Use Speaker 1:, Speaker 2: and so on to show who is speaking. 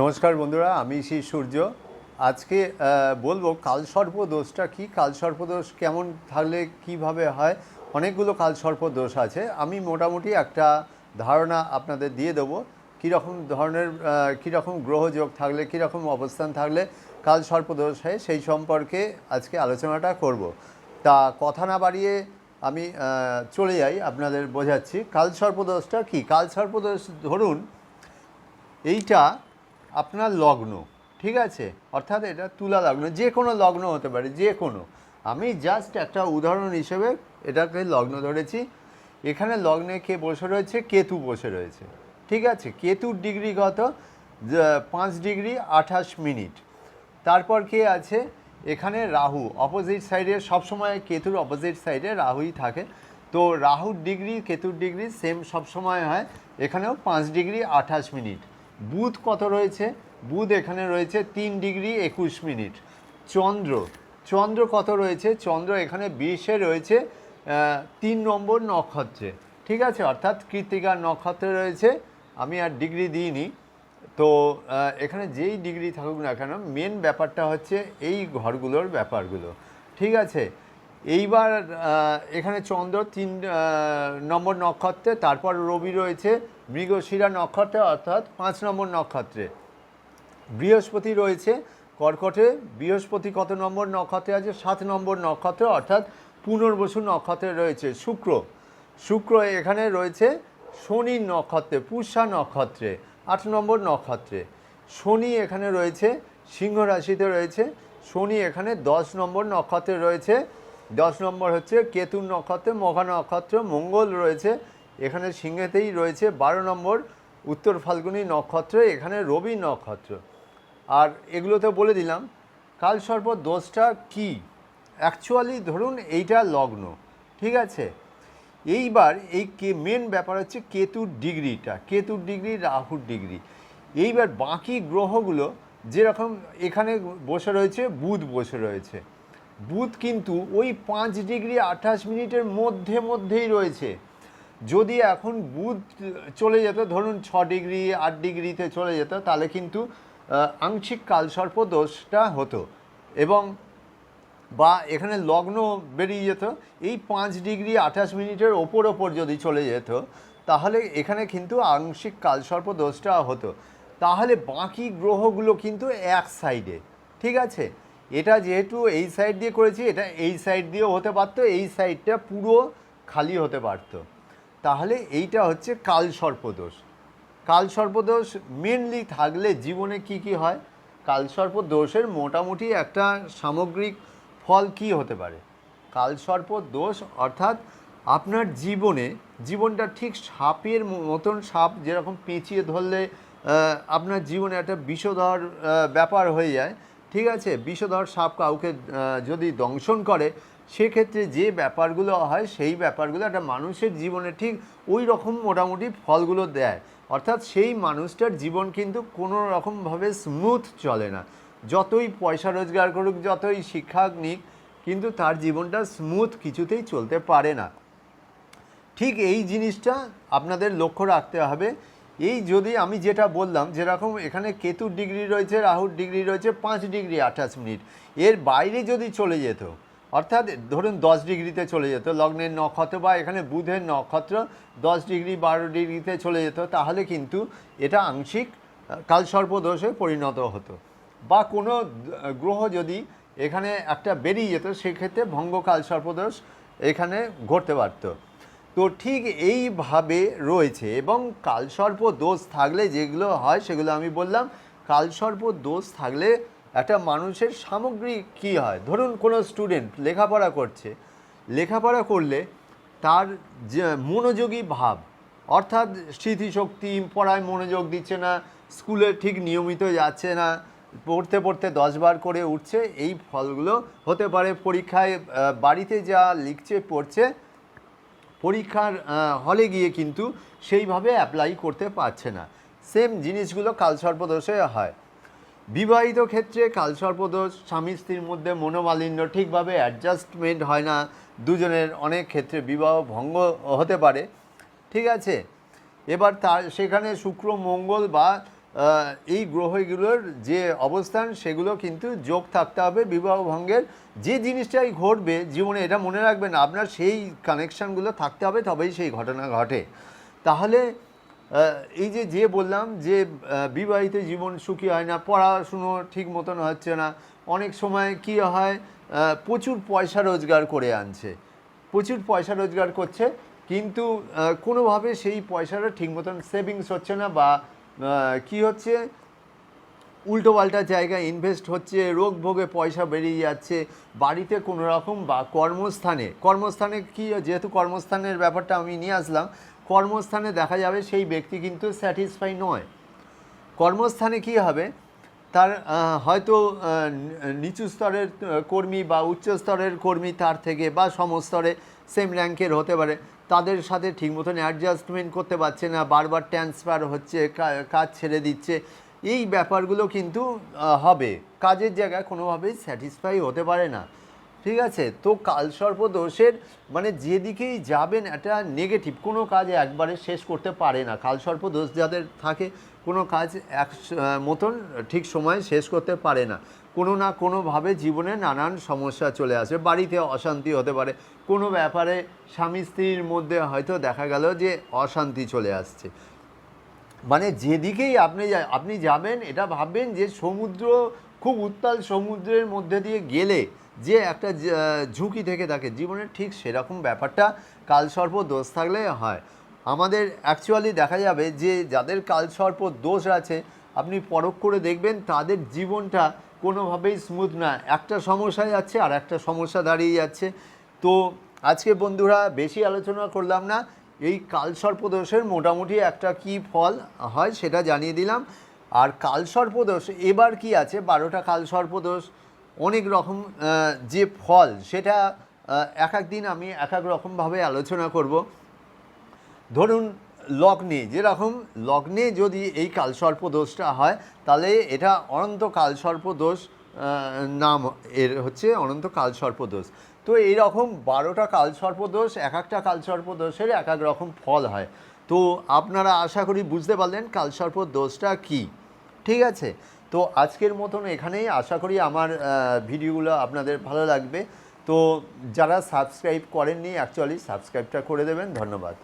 Speaker 1: নমস্কার বন্ধুরা, আমি শ্রী সূর্য। আজকে বলব কালসর্প দোষটা কি? কালসর্প দোষ কেমন থাকলে কীভাবে হয়? অনেকগুলো কালসর্প দোষ আছে। আমি মোটামুটি একটা ধারণা আপনাদের দিয়ে দেবো। কীরকম ধরনের কীরকম গ্রহযোগ থাকলে, কীরকম অবস্থান থাকলে কালসর্প দোষ হয়, সেই সম্পর্কে আজকে আলোচনাটা করব। তা কথা না বাড়িয়ে আমি চলে যাই, আপনাদের বোঝাচ্ছি। কালসর্প দোষটা কি? কালসর্প দোষ ধরুন, এইটা আপনার লগ্ন, ঠিক আছে? অর্থাৎ এটা তুলা লগ্ন, যে কোনো লগ্ন হতে পারে, যে কোনো। আমি জাস্ট একটা উদাহরণ হিসেবে এটাকে লগ্ন ধরেছি। এখানে লগ্নে কে বসে রয়েছে? কেতু বসে রয়েছে। ঠিক আছে? কেতুর ডিগ্রি কত? পাঁচ ডিগ্রি আঠাশ মিনিট। তারপর কে আছে? এখানে রাহু অপোজিট সাইডে সবসময় কেতুর অপোজিট সাইডে রাহুই থাকে। তো রাহুর ডিগ্রি, কেতুর ডিগ্রি সেম সবসময় হয়। এখানেও পাঁচ ডিগ্রি আঠাশ মিনিট। বুধ কত রয়েছে? বুধ এখানে রয়েছে তিন ডিগ্রি একুশ মিনিট। চন্দ্র চন্দ্র কত রয়েছে? চন্দ্র এখানে বিশে রয়েছে তিন নম্বর নক্ষত্রে। ঠিক আছে? অর্থাৎ কৃত্তিকার নক্ষত্রে রয়েছে। আমি আর ডিগ্রি দিইনি। তো এখানে যেই ডিগ্রি থাকুক না কেন, মেন ব্যাপারটা হচ্ছে এই ঘরগুলোর ব্যাপারগুলো। ঠিক আছে? এইবার এখানে চন্দ্র তিন নম্বর নক্ষত্রে, তারপর রবি রয়েছে, মৃগশিরা নক্ষত্রে, অর্থাৎ পাঁচ নম্বর নক্ষত্রে। বৃহস্পতি রয়েছে কর্কটে, বৃহস্পতি কত নম্বর নক্ষত্রে আছে? সাত নম্বর নক্ষত্রে, অর্থাৎ পুনর্বসু নক্ষত্রে রয়েছে শুক্র। শুক্র এখানে রয়েছে শনির নক্ষত্রে পুষা নক্ষত্রে, আট নম্বর নক্ষত্রে। শনি এখানে রয়েছে, সিংহ রাশিতে রয়েছে, শনি এখানে দশ নম্বর নক্ষত্রে রয়েছে দশ নম্বর হচ্ছে কেতুর নক্ষত্রে, মঘা নক্ষত্র মঙ্গল রয়েছে, এখানে সিংহেতেই রয়েছে। বারো নম্বর উত্তর ফাল্গুনী নক্ষত্র, এখানে রবি নক্ষত্র। আর এগুলো তো বলে দিলাম কালসর্প দোষটা কি? অ্যাকচুয়ালি ধরুন এইটা লগ্ন, ঠিক আছে? এইবার এই কে মেন ব্যাপার হচ্ছে কেতুর ডিগ্রিটা, কেতুর ডিগ্রি, রাহুর ডিগ্রি। এইবার বাকি গ্রহগুলো যেরকম এখানে বসে রয়েছে, বুধ বসে রয়েছে। বুধ কিন্তু ওই পাঁচ ডিগ্রি আঠাশ মিনিটের মধ্যে মধ্যেই রয়েছে। যদি এখন বুধ চলে যেত, ধরুন ছ ডিগ্রি, আট ডিগ্রিতে চলে যেত, তাহলে কিন্তু আংশিক কালসর্প দোষটা হতো এবং বা এখানে লগ্ন বেরিয়ে যেত। এই পাঁচ ডিগ্রি আঠাশ মিনিটের ওপর ওপর যদি চলে যেত, তাহলে এখানে কিন্তু আংশিক কালসর্প দোষটা হতো। তাহলে বাকি গ্রহগুলো কিন্তু এক সাইডে, ঠিক আছে? এটা যেহেতু এই সাইড দিয়ে করেছি, এটা এই সাইড দিয়েও হতে পারতো, এই সাইডটা পুরো খালি হতে পারতো। তাহলে এইটা হচ্ছে কাল সর্পদোষ। কাল সর্পদোষ মেনলি থাকলে জীবনে কি কি হয়? কালসর্প দোষের মোটামুটি একটা সামগ্রিক ফল কি হতে পারে? কালসর্প দোষ অর্থাৎ আপনার জীবনে, জীবনটা ঠিক সাপের মতন সাপ যেরকম পেঁচিয়ে ধরলে আপনার জীবনে একটা বিষধর ব্যাপার হয়ে যায় ঠিক আছে, বিষধর সাপ কাউকে যদি দংশন করে, সেক্ষেত্রে যে ব্যাপারগুলো হয়, সেই ব্যাপারগুলো একটা মানুষের জীবনে ঠিক ওই রকম মোটামুটি ফলগুলো দেয়। অর্থাৎ সেই মানুষটার জীবন কিন্তু কোনো রকমভাবে স্মুথ চলে না। যতই পয়সা রোজগার করুক, যতই শিক্ষা নিক, কিন্তু তার জীবনটা স্মুথ কিছুতেই চলতে পারে না। ঠিক এই জিনিসটা আপনাদের লক্ষ্য রাখতে হবে। এই যদি আমি যেটা বললাম, যেরকম এখানে কেতুর ডিগ্রি রয়েছে, রাহুর ডিগ্রি রয়েছে, পাঁচ ডিগ্রি আঠাশ মিনিট। এর বাইরে যদি চলে যেত, অর্থাৎ ধরুন দশ ডিগ্রিতে চলে যেত, লগ্নের নক্ষত্র বা এখানে বুধের নক্ষত্র দশ ডিগ্রি, বারো ডিগ্রিতে চলে যেত, তাহলে কিন্তু এটা আংশিক কালসর্পদোষে পরিণত হতো। বা কোনো গ্রহ যদি এখানে একটা বেরিয়ে যেত, সেক্ষেত্রে ভঙ্গ কালসর্পদোষ এখানে ঘটতে পারতো। তো ঠিক এইভাবে রয়েছে এবং কালসর্প দোষ থাকলে যেগুলো হয় সেগুলো আমি বললাম, কালসর্প দোষ থাকলে একটা মানুষের সামগ্রিক কী হয়? ধরুন কোনো স্টুডেন্ট লেখাপড়া করছে, লেখাপড়া করলে তার যে মনোযোগী ভাব, অর্থাৎ স্মৃতিশক্তি পড়ায় মনোযোগ দিচ্ছে না, স্কুলে ঠিক নিয়মিত যাচ্ছে না, পড়তে পড়তে দশবার করে উঠছে, এই ফলগুলো হতে পারে পরীক্ষায় বাড়িতে যা লিখছে, পড়ছে পরীক্ষার হলে গিয়ে কিন্তু সেইভাবে অ্যাপ্লাই করতে পারছে না। সেম জিনিসগুলো কালসর্পদোষে হয়। বিবাহিত ক্ষেত্রে কালসর্পদোষ স্বামী স্ত্রীর মধ্যে মনোমালিন্য ঠিকভাবে অ্যাডজাস্টমেন্ট হয় না। দুজনের অনেক ক্ষেত্রে বিবাহ ভঙ্গ হতে পারে। ঠিক আছে? এবার তার, সেখানে শুক্র, মঙ্গল বা এই গ্রহগুলোর যে অবস্থান, সেগুলো কিন্তু যোগ থাকতে হবে বিবাহ ভঙ্গের। যে জিনিসটাই ঘটবে, জীবনে এটা মনে রাখবেন, আপনার সেই কানেকশানগুলো থাকতে হবে, তবেই সেই ঘটনা ঘটে। তাহলে এই যে যে বললাম যে বিবাহিত জীবন সুখী হয় না, পড়াশুনো ঠিক মতন হচ্ছে না, অনেক সময় কি হয় প্রচুর পয়সা রোজগার করে আনছে। প্রচুর পয়সা রোজগার করছে, কিন্তু কোনোভাবে সেই পয়সাটা ঠিক মতন সেভিংস হচ্ছে না বা কি হচ্ছে? উল্টোপাল্টা জায়গায় ইনভেস্ট হচ্ছে, রোগ ভোগে পয়সা বেরিয়ে যাচ্ছে, বাড়িতে কোনো রকম বা কর্মস্থানে কর্মস্থানে কি, যেহেতু কর্মস্থানের ব্যাপারটা আমি নিয়ে আসলাম, কর্মস্থানে দেখা যাবে সেই ব্যক্তি কিন্তু স্যাটিসফাই নয়। কর্মস্থানে কি হবে? তার হয়তো নিচু স্তরের কর্মী বা উচ্চ স্তরের কর্মী তার থেকে বা সমস্তরে সেম র্যাঙ্কের হতে পারে। তাদের সাথে ঠিক মতন অ্যাডজাস্টমেন্ট করতে পারছে না, বারবার ট্রান্সফার হচ্ছে কাজ ছেড়ে দিচ্ছে। এই ব্যাপারগুলো কিন্তু হবে। কাজের জায়গায় কোনোভাবেই স্যাটিসফাই হতে পারে না। ঠিক আছে? তো কালসর্প দোষের মানে যেদিকেই যাবেন এটা নেগেটিভ কোনো কাজ একবারে শেষ করতে পারে না। কালসর্প দোষ যাদের থাকে, কোনো কাজ এক মতন ঠিক সময়ে শেষ করতে পারে না। কোনো না কোনোভাবে জীবনে নানান সমস্যা চলে আসে। বাড়িতে অশান্তি হতে পারে। কোনো ব্যাপারে স্বামী স্ত্রীর মধ্যে হয়তো দেখা গেল যে অশান্তি চলে আসছে। মানে যেদিকেই আপনি আপনি যাবেন, এটা ভাববেন যে সমুদ্র, খুব উত্তাল সমুদ্রের মধ্যে দিয়ে গেলে যে একটা ঝুঁকি থেকে থাকে। জীবনের ঠিক সেরকম ব্যাপারটা কালসর্প দোষ থাকলে হয়। আমাদের অ্যাকচুয়ালি দেখা যাবে যে, যাদের কালসর্প দোষ আছে, আপনি পরখ করে দেখবেন তাদের জীবনটা কোনোভাবেই স্মুথ না। একটা সমস্যা যাচ্ছে আর একটা সমস্যা দাঁড়িয়ে যাচ্ছে। তো আজকে বন্ধুরা বেশি আলোচনা করলাম না। এই কালসর্পদোষের মোটামুটি একটা কি ফল হয় সেটা জানিয়ে দিলাম। আর কালসর্পদোষ এবার কি আছে? বারোটা কালসর্পদোষ অনেক রকম যে ফল, সেটা এক এক দিন আমি এক এক রকমভাবে আলোচনা করব। ধরুন, লগ্নে, যেরকম লগ্নে যদি এই কালসর্প দোষটা হয়, তাহলে এটা অনন্ত কালসর্প দোষ নাম এর হচ্ছে অনন্ত কালসর্প দোষ তো এইরকম বারোটা কালসর্প দোষ এক একটা কালসর্প দোষের এক এক রকম ফল হয়। তো আপনারা আশা করি বুঝতে পারলেন কালসর্প দোষটা কি। ঠিক আছে? তো আজকের মতন এখানেই আশা করি আমার ভিডিওগুলো আপনাদের ভালো লাগবে। তো যারা সাবস্ক্রাইব করেননি অ্যাকচুয়ালি সাবস্ক্রাইবটা করে দেবেন। ধন্যবাদ।